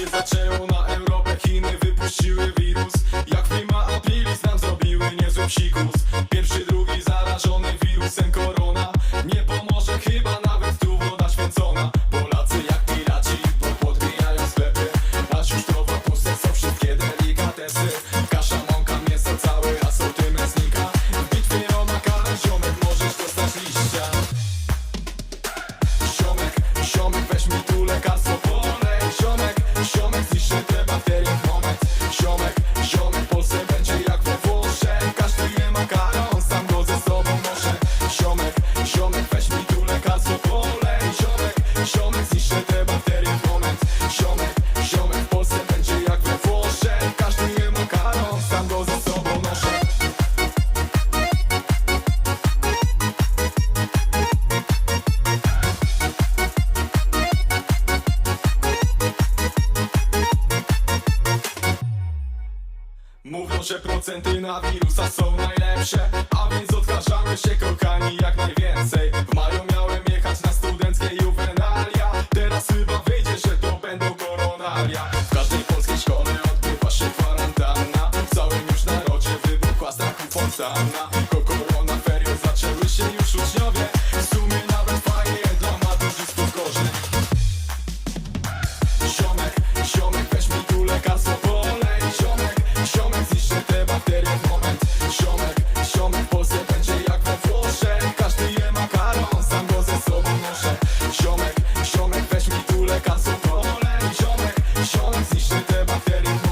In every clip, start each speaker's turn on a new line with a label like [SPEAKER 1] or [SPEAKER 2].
[SPEAKER 1] się zaczęło na Europę Chiny wypuściły wirus. Jak prima aprilis nam zrobiły niezły psikus. Pierwszy, drugi zarażony wirusem Ziomek, weź mi tu lekarstwo polej Ziomek, ziomek, zniszczę te bakterie w moment. Ziomek, ziomek, w Polsce będzie jak we Włoszech. Każdy je makaron, sam go ze sobą noszę. Mówią, że procenty na wirusa są najlepsze A więc Ko korona ferie zaczęły się już uczniowie. W sumie nawet fajnie dla maturzystów gorzej Ziomek, ziomek, weź mi tu lekarstwo polej Ziomek, ziomek, zniszczę te bakterie w moment. Ziomek, ziomek, w Polsce będzie jak we Włoszech. Każdy je makaron, sam go ze sobą noszę. Ziomek, ziomek, weź mi tu lekarstwo polej Ziomek, ziomek, zniszczę te bakterie w moment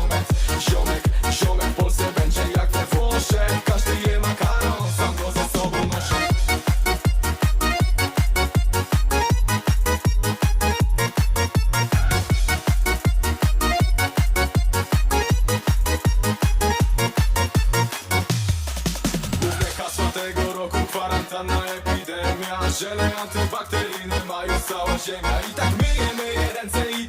[SPEAKER 1] Nieustanna epidemia. Ziele antybakteryjne mają cała ziemia I tak myjemy ręce i